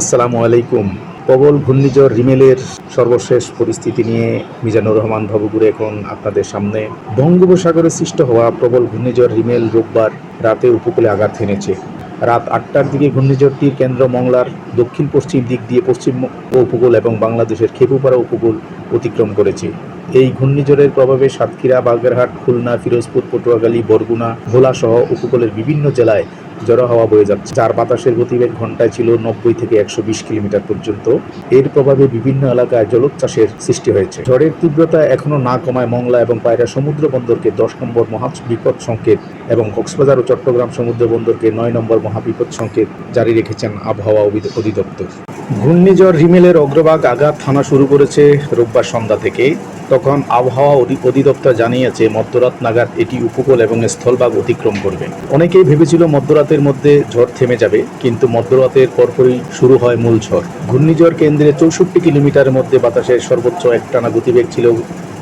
আসসালামু আলাইকুম। প্রবল ঘূর্ণিঝড় রিমেলের সর্বশেষ পরিস্থিতি নিয়ে মিজানুর রহমান ভবগুরে এখন আপনাদের সামনে। বঙ্গোপসাগরে সৃষ্ট হওয়া প্রবল ঘূর্ণিঝড় রিমেল রোববার রাতে উপকূলে আঘাত হেনেছে। রাত আটটার দিকে ঘূর্ণিঝড়টির কেন্দ্র মংলার দক্ষিণ পশ্চিম দিক দিয়ে পশ্চিম উপকূল এবং বাংলাদেশের খেপুপাড়া উপকূল অতিক্রম করেছে। এই ঘূর্ণিঝড়ের প্রভাবে সাতক্ষীরা, বাগেরহাট, খুলনা, ফিরোজপুর, পটুয়াখালী, বরগুনা ভোলা সহ উপকূলের বিভিন্ন জেলায় জড়ো হাওয়া বয়ে যাচ্ছে। যার বাতাসের গতিবেগ ঘন্টায় ছিল নব্বই থেকে একশো বিশ কিলোমিটার পর্যন্ত। এর প্রভাবে বিভিন্ন এলাকায় জলোচ্ছ্বাসের সৃষ্টি হয়েছে। ঝড়ের তীব্রতা এখনও না কমায় মংলা এবং পায়রা সমুদ্র বন্দরকে দশ নম্বর মহা বিপদ সংকেত এবং কক্সবাজার ও চট্টগ্রাম সমুদ্র বন্দরকে নয় নম্বর মহাবিপদ সংকেত জারি রেখেছেন আবহাওয়া অধিদপ্তর। ঘূর্ণিঝড় রিমেলের অগ্রভাগ আঘাত থানা শুরু করেছে রোববার সন্ধ্যা থেকে। তখন আবহাওয়া অধি- অধিদপ্তর জানিয়েছে, মধ্যরাত নাগাদ এটি উপকূল এবং স্থলভাগ অতিক্রম করবে। অনেকেই ভেবেছিল মধ্যরাতের মধ্যে ঝড় থেমে যাবে, কিন্তু মধ্যরাতের পরপরই শুরু হয় মূল ঝড়। ঘূর্ণিঝড় কেন্দ্রে চৌষট্টি কিলোমিটারের মধ্যে বাতাসের সর্বোচ্চ একটানা গতিবেগ ছিল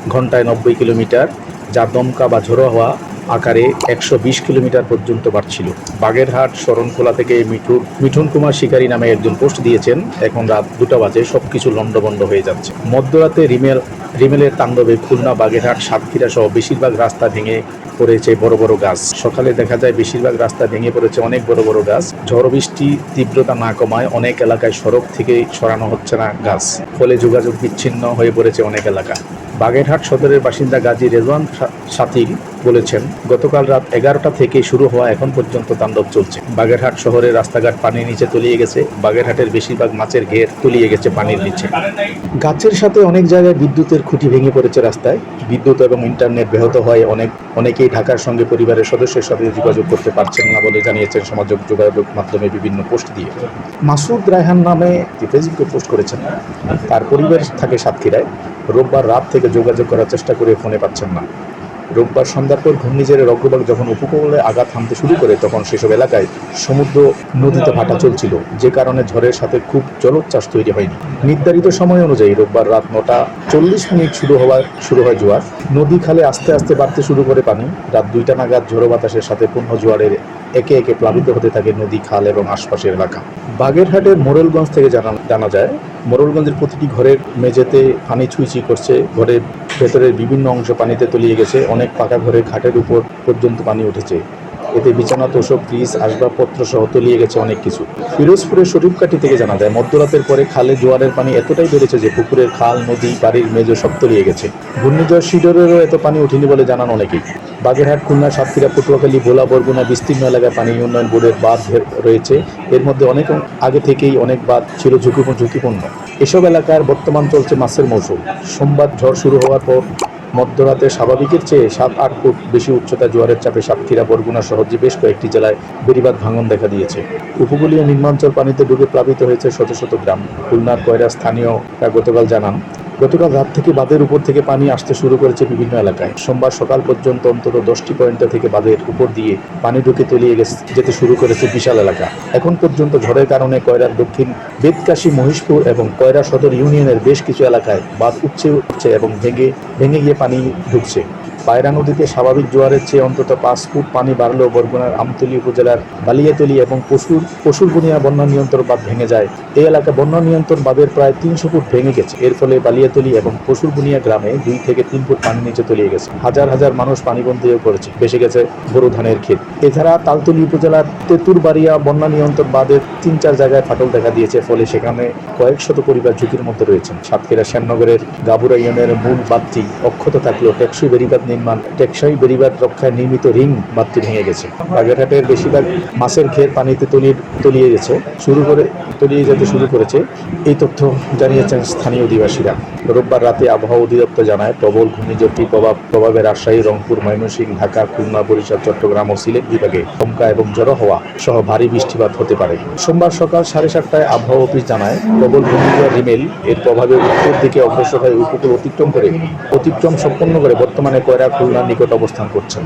ঘন্টায় নব্বই কিলোমিটার, যা দমকা বা ঝোড়ো হওয়া আকারে একশো বিশ কিলোমিটার পর্যন্ত বাড়ছিল। বাগেরহাট শরণখোলা থেকে মিঠুর মিঠুন কুমার শিকারী নামে একজন পোস্ট দিয়েছেন, এখন রাত দুটা বাজে সব কিছু হয়ে যাচ্ছে। মধ্যরাতে রিমেল, রিমেলের তাণ্ডবে খুলনা, বাগেরহাট, সাতক্ষীরা সহ বেশিরভাগ রাস্তা ভেঙে পড়েছে বড় বড় গাছ। সকালে দেখা যায় বেশিরভাগ রাস্তা ভেঙে পড়েছে অনেক বড় বড় গাছ। ঝড় বৃষ্টি তীব্রতা না কমায় অনেক এলাকায় সড়ক থেকে সরানো হচ্ছে না গাছ। ফলে যোগাযোগ বিচ্ছিন্ন হয়ে পড়েছে অনেক এলাকা। বাগেরহাট সদরের বাসিন্দা গাজী রেজওয়ান সা- সাথিল বলেছেন, গতকাল রাত এগারোটা থেকে শুরু হওয়া এখন পর্যন্ত তাণ্ডব চলছে। বাগেরহাট শহরের রাস্তাঘাট পানির নিচে তলিয়ে গেছে, বাগেরহাটের বেশিরভাগ মাছের ঘের তলিয়ে গেছে পানির নিচে। গাছের সাথে অনেক জায়গায় বিদ্যুতের খুঁটি ভেঙে পড়েছে রাস্তায়। বিদ্যুৎ এবং ইন্টারনেট ব্যাহত হয়, অনেক, অনেকেই ঢাকার সঙ্গে পরিবারের সদস্যের সাথে যোগাযোগ করতে পারছেন না বলে জানিয়েছেন সমাজক যোগাযোগ মাধ্যমে বিভিন্ন পোস্ট দিয়ে। মাসুদ রায়হান নামে ফেসবুকে পোস্ট করেছেন। তার পরিবার থাকে সাতক্ষীরায়। রোববার রাত থেকে যোগাযোগ করার চেষ্টা করে ফোনে পাচ্ছেন না। রোববার সন্ধ্যার পর ঘূর্ণিঝড়ের অগ্রভাগ যখন উপকূলে আঘাত হানতে শুরু করে, তখন সেসব এলাকায় সমুদ্র নদীতে ভাটা চলছিল, যে কারণে ঝড়ের সাথে খুব জলোচ্ছ্বাস তৈরি হয়নি। নির্ধারিত সময় অনুযায়ী রোববার রাত নটা চল্লিশ মিনিট শুরু হওয়ার, শুরু হয় জোয়ার। নদী খালে আস্তে আস্তে বাড়তে শুরু করে পানি। রাত দুইটা নাগাদ ঝোড়ো বাতাসের সাথে পূর্ণ জোয়ারের একে একে প্লাবিত হতে থাকে নদী, খাল এবং আশপাশের এলাকা। বাগেরহাটের মোরেলগঞ্জ থেকে জানা জানা যায়, মোরেলগঞ্জের প্রতিটি ঘরের মেঝেতে পানি ছুঁইছি করছে। ঘরের ভেতরের বিভিন্ন অংশ পানিতে তলিয়ে গেছে। অনেক পাকা ঘরে ঘাটের উপর পর্যন্ত পানি উঠেছে। এতে বিছানা তোষক, ফ্রিজ আসবাবপত্র সহ তলিয়ে গেছে অনেক কিছু। ফিরোজপুরের শরীফকাঠি থেকে জানা যায়, মধ্যরাতের পরে খালে জোয়ারের পানি এতটাই বেড়েছে যে পুকুরের খাল, নদী, বাড়ির মেজো সব তলিয়ে গেছে। ঘূর্ণিঝড় শিডরেরও এত পানি ওঠেনি বলে জানান অনেকেই। বাগেরহাট, খুলনা, সাতক্ষীরা, পটুয়াখালী, ভোলা, বরগুনা বিস্তীর্ণ এলাকায় পানি উন্নয়ন বোর্ডের বাঁধ রয়েছে। এর মধ্যে অনেক আগে থেকেই অনেক বাঁধ ছিল ঝুঁকিপূর্ণ ঝুঁকিপূর্ণ। এসব এলাকার বর্তমান চলছে মাছের মৌসুম। সোমবার ঝড় শুরু হওয়ার পর মধ্যরাতে স্বাভাবিকের চেয়ে সাত আট ফুট বেশি উচ্চতা জোয়ারের চাপে সাতক্ষীরা, বরগুনা সহ যে বেশ কয়েকটি জেলায় বেড়িবাদ ভাঙন দেখা দিয়েছে। উপকূলীয় নিম্নাঞ্চল পানিতে ডুবে প্লাবিত হয়েছে শত শত গ্রাম। খুলনার কয়রা স্থানীয়রা গতকাল জানান। গতকাল রাত থেকে বাঁধের উপর থেকে পানি আসতে শুরু করেছে বিভিন্ন এলাকায়। সোমবার সকাল পর্যন্ত অন্তত দশটি পয়েন্ট থেকে বাঁধের উপর দিয়ে পানি ঢুকে তলিয়ে গেছে, যেতে শুরু করেছে বিশাল এলাকা। এখন পর্যন্ত ঝড়ের কারণে কয়রার দক্ষিণ বেদকাশী মহিষপুর এবং কয়রা সদর ইউনিয়নের বেশ কিছু এলাকায় বাঁধ উপচে উঠছে এবং ভেঙে ভেঙে গিয়ে পানি ঢুকছে। পায়রা নদীতে স্বাভাবিক জোয়ারের চেয়ে অন্তত পাঁচ ফুট পানি বাড়লেও বরগুনার আমতলী উপজেলার বালিয়াতলি এবং পশুর পশুর বুনিয়া নিয়ন্ত্রণ বাঁধ ভেঙে যায়। এই এলাকা বন্যা নিয়ন্ত্রণ বাঁধের প্রায় তিনশো ফুট ভেঙে গেছে। এর ফলে বালিয়াতলি এবং পশুর বুনিয়া গ্রামে দুই থেকে তিন ফুট পানি নিচে তলিয়ে গেছে। হাজার হাজার মানুষ পানিবন্দী পড়েছে বেসে গেছে গরু ধানের ক্ষেত। এছাড়া তালতলি উপজেলার তেঁতুরবাড়িয়া বন্যা নিয়ন্ত্রণ বাঁধের তিন চার জায়গায় ফাটল দেখা দিয়েছে। ফলে সেখানে কয়েক শত পরিবার ঝুঁকির মধ্যে রয়েছেন। সাতক্ষীরা শ্যামনগরের গাবুরা ইউনিয়নের মূল বাঁধটি অক্ষত থাকলেও টেকসই বেড়িবাঁধ নির্মাণ। টেকসই বেড়িবাঁধ রক্ষায় নির্মিত রিং বাঁধটি ভেঙে গেছে। বাগেরহাটের বেশিরভাগ মাছের ঘের পানিতে তলিয়ে তলিয়ে গেছে। শুরু করে তলিয়ে যেতে শুরু করেছে। এই তথ্য জানিয়েছেন স্থানীয় অধিবাসীরা। রোববার রাতে আবহাওয়া অধিদপ্তর জানায়, প্রবল ঘূর্ণিঝড়টির প্রভাব প্রভাবে রাজশাহী, রংপুর, ময়মনসিংহ, ঢাকা, খুলনা, বরিশাল, চট্টগ্রাম ও সিলেট বিভাগে দমকা এবং জড়ো হওয়া সহ ভারী বৃষ্টিপাত হতে পারে। সোমবার সকাল সাড়ে সাতটায় আবহাওয়া অফিস জানায়, প্রবল ঘূর্ণিঝড় রিমেল এর প্রভাবে উত্তর দিকে অগ্রসর হয়ে উপকূল অতিক্রম করে অতিক্রম সম্পন্ন করে বর্তমানে কয়রা খুলনার নিকট অবস্থান করছেন।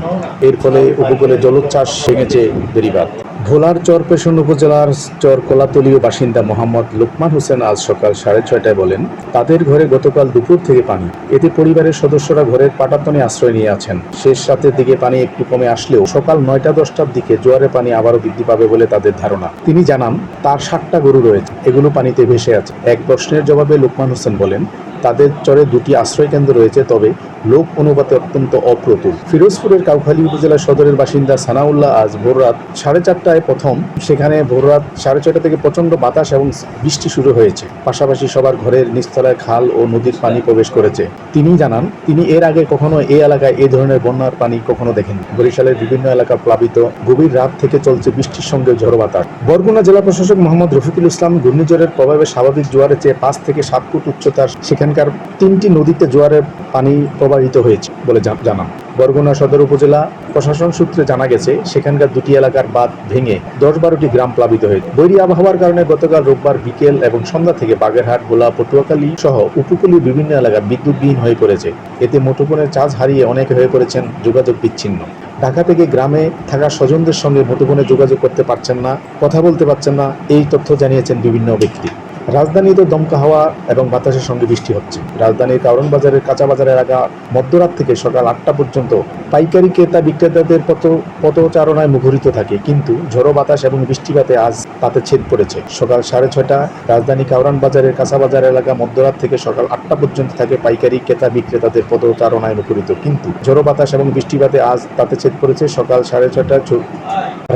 এর ফলে উপকূলে জলোচ্ছ্বাস ভেঙেছে বেড়িবাঁধ। ভোলার চরপেশন উপজেলার চর কলাতলীয় বাসিন্দা মোহাম্মদ লুকমান হোসেন আজ সকাল সাড়ে ছয়টায় বলেন, তাদের ঘরে গতকাল দুপুর থেকে পানি। এতে পরিবারের সদস্যরা ঘরের পাটাতনে আশ্রয় নিয়ে আছেন। শেষ রাতের দিকে পানি একটু কমে আসলেও সকাল নয়টা দশটার দিকে জোয়ারে পানি আবারও বৃদ্ধি পাবে বলে তাদের ধারণা। তিনি জানান, তার ষাটটা গরু রয়েছে, এগুলো পানিতে ভেসে আছে। এক প্রশ্নের জবাবে লুকমান হোসেন বলেন, তাদের চরে দুটি আশ্রয় কেন্দ্র রয়েছে, তবে লোক অনুপাতে অত্যন্ত অপ্রতুল। ফিরোজপুরের কাউখালী উপজেলা সদরের বাসিন্দা সানাউল্লাহ আজ ভোররাত সাড়ে চারটায় প্রথম। সেখানে ভোররাত সাড়ে ছয়টা থেকে প্রচণ্ড বাতাস এবং বৃষ্টি শুরু হয়েছে। পাশাপাশি সবার ঘরের নিচতলায় খাল ও নদীর পানি প্রবেশ করেছে। তিনি জানান, তিনি এর আগে কখনো এই এলাকায় এই ধরনের বন্যার পানি কখনো দেখেন বরিশালের বিভিন্ন এলাকা প্লাবিত। গভীর রাত থেকে চলছে বৃষ্টির সঙ্গে ঝড় বাতাস। বরগুনা জেলা প্রশাসক মোহাম্মদ রফিকুল ইসলাম ঘূর্ণিঝড়ের প্রভাবে স্বাভাবিক জোয়ারের চেয়ে পাঁচ থেকে সাত ফুট উচ্চতার সেখানকার তিনটি নদীতে জোয়ারের পানি প্রবাহিত হয়েছে বলে জানান। বরগুনা সদর উপজেলা প্রশাসন সূত্রে জানা গেছে, সেখানকার দুটি এলাকার বাঁধ ভেঙে দশ বারোটি গ্রাম প্লাবিত হয়েছে। বৈরী আবহাওয়ার কারণে গতকাল রোববার বিকেল এবং সন্ধ্যা থেকে বাগেরহাট, গোলা, পটুয়াখালী সহ উপকূলীয় বিভিন্ন এলাকা বিদ্যুৎবিহীন হয়ে পড়েছে। এতে মুঠোফোনের চার্জ হারিয়ে অনেকে হয়ে পড়েছেন যোগাযোগ বিচ্ছিন্ন। ঢাকা থেকে গ্রামে থাকা স্বজনদের সঙ্গে মুঠোফোনে যোগাযোগ করতে পারছেন না, কথা বলতে পারছেন না, এই তথ্য জানিয়েছেন বিভিন্ন ব্যক্তি। রাজধানীতে দমকা হাওয়া এবং বাতাসের সঙ্গে বৃষ্টি হচ্ছে। রাজধানীর কারণ বাজারের কাঁচা বাজার এলাকা মধ্যরাত থেকে সকাল আটটা পর্যন্ত পাইকারি ক্রেতা বিক্রেতাদের পথ পথচারণায় মুখরিত থাকে। কিন্তু ঝড়ো বাতাস এবং বৃষ্টিপাতে আজ তাতে ছেদ পড়েছে। সকাল সাড়ে ছয়টা রাজধানী কাউরান বাজারের কাঁচা বাজার এলাকা মধ্যরাত থেকে সকাল আটটা পর্যন্ত থাকে পাইকারি ক্রেতা বিক্রেতাদের পথচারণায় মুখরিত। কিন্তু ঝড়ো বাতাস এবং বৃষ্টিপাতে আজ তাতে ছেদ পড়েছে সকাল সাড়ে ছয়টা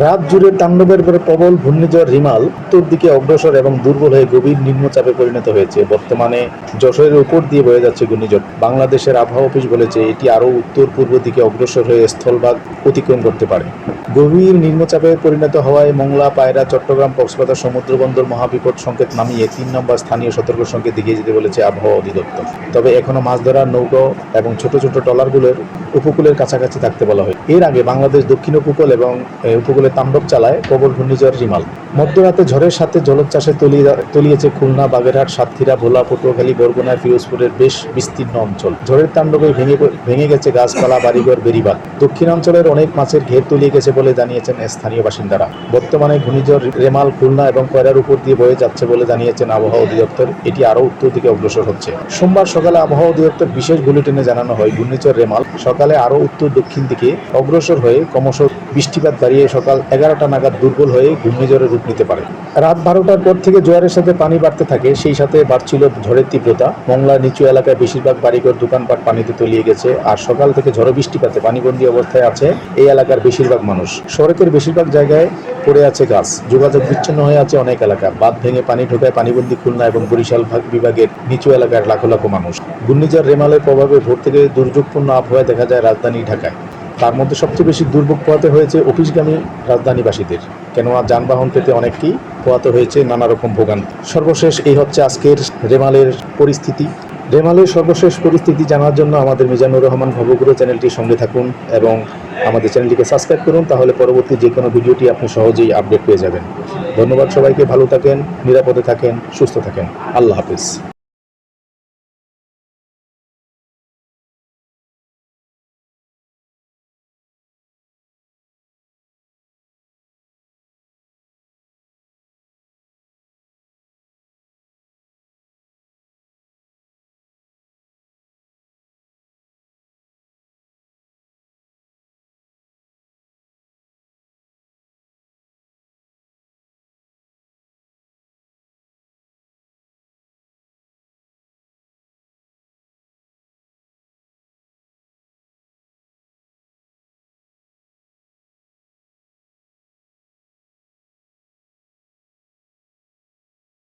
রাত জুড়ে তাণ্ডবের পরে প্রবল ঘূর্ণিঝড় রিমাল উত্তর দিকে অগ্রসর এবং দুর্বল হয়ে গভীর নিম্নচাপে পরিণত হয়েছে। বর্তমানে যশোরের উপর দিয়ে বয়ে যাচ্ছে ঘূর্ণিঝড়। বাংলাদেশের আবহাওয়া অফিস বলেছে, এটি আরও উত্তর পূর্ব দিকে অগ্রসর হয়ে স্থলভাগ অতিক্রম করতে পারে। গভীর নিম্নচাপে পরিণত হওয়ায় মংলা, পায়রা, চট্টগ্রাম, কক্সবাজার সমুদ্র বন্দর মহাবিপদ সংকেত নামিয়ে তিন নম্বর স্থানীয় সতর্ক সংকেত দিকে যেতে বলেছে আবহাওয়া অধিদপ্তর। তবে এখনও মাছ ধরার নৌকো এবং ছোট ছোট ট্রলারগুলোর উপকূলের কাছাকাছি থাকতে বলা হয়। এর আগে বাংলাদেশ দক্ষিণ উপকূল এবং উপকূলে তাণ্ডব চালায় প্রবল ঘূর্ণিঝড় রিমাল। মধ্যরাতে ঝড়ের সাথে জলোচ্ছ্বাসে তলিয়ে তলিয়েছে খুলনা, বাগেরহাট, সাতক্ষীরা, ভোলা, পটুয়াখালী, বরগুনা ফিরোজপুরের বেশ বিস্তীর্ণ অঞ্চল। ঝড়ের তাণ্ডবে ভেঙে ভেঙে গেছে গাছপালা, বাড়িঘর বেরিবাদ দক্ষিণাঞ্চলের অনেক মাছের ঘের তলিয়ে গেছে বলে জানিয়েছেন স্থানীয় বাসিন্দারা। বর্তমানে ঘূর্ণিঝড় রেমাল, খুলনা এবং কয়রার উপর দিয়ে বয়ে যাচ্ছে বলে জানিয়েছেন আবহাওয়া অধিদপ্তর। এটি আরও উত্তর দিকে অগ্রসর হচ্ছে। সোমবার সকালে আবহাওয়া অধিদপ্তর বিশেষ বুলেটিনে জানানো হয়, ঘূর্ণিঝড় রেমাল সকালে আরও উত্তর দক্ষিণ দিকে অগ্রসর হয়ে ক্রমশ বৃষ্টিপাত বাড়িয়ে সকাল এগারোটা নাগাদ দুর্বল হয়ে ঘূর্ণিঝড়ের রূপ নিতে পারে। রাত বারোটার পর থেকে জোয়ারের সাথে পানি বাড়তে থাকে, সেই সাথে বাড়ছিল ঝড়ের তীব্রতা। মংলার নিচু এলাকায় বেশিরভাগ বাড়িঘর, দোকানপাট পানিতে তলিয়ে গেছে আর সকাল থেকে ঝড় বৃষ্টিপাতে পানিবন্দী অবস্থায় আছে এই এলাকার বেশিরভাগ মানুষ। সড়কের বেশিরভাগ জায়গায় পড়ে আছে গাছ। যোগাযোগ বিচ্ছিন্ন হয়ে আছে অনেক এলাকা। বাঁধ ভেঙে পানি ঢোকায় পানিবন্দী খুলনা এবং বরিশাল ভাগ বিভাগের নিচু এলাকার লাখো লাখো মানুষ। ঘূর্ণিঝড় রেমালের প্রভাবে ভোর থেকে দুর্যোগপূর্ণ আবহাওয়া দেখা যায় রাজধানী ঢাকায়। তার মধ্যে সবচেয়ে বেশি দুর্ভোগ পোহাতে হয়েছে অফিসগামী রাজধানীবাসীদের। কেননা যানবাহন পেতে অনেককেই পোহাতে হয়েছে নানা রকম ভোগান্তি। সর্বশেষ এই হচ্ছে আজকের রেমালের পরিস্থিতি। রেমালের সর্বশেষ পরিস্থিতি জানার জন্য আমাদের মিজানুর রহমান ভবগুরু চ্যানেলটির সঙ্গে থাকুন এবং আমাদের চ্যানেলটিকে সাবস্ক্রাইব করুন, তাহলে পরবর্তী যে কোনো ভিডিওটি আপনি সহজেই আপডেট পেয়ে যাবেন। ধন্যবাদ সবাইকে, ভালো থাকেন, নিরাপদে থাকেন, সুস্থ থাকেন। আল্লাহ হাফিজ।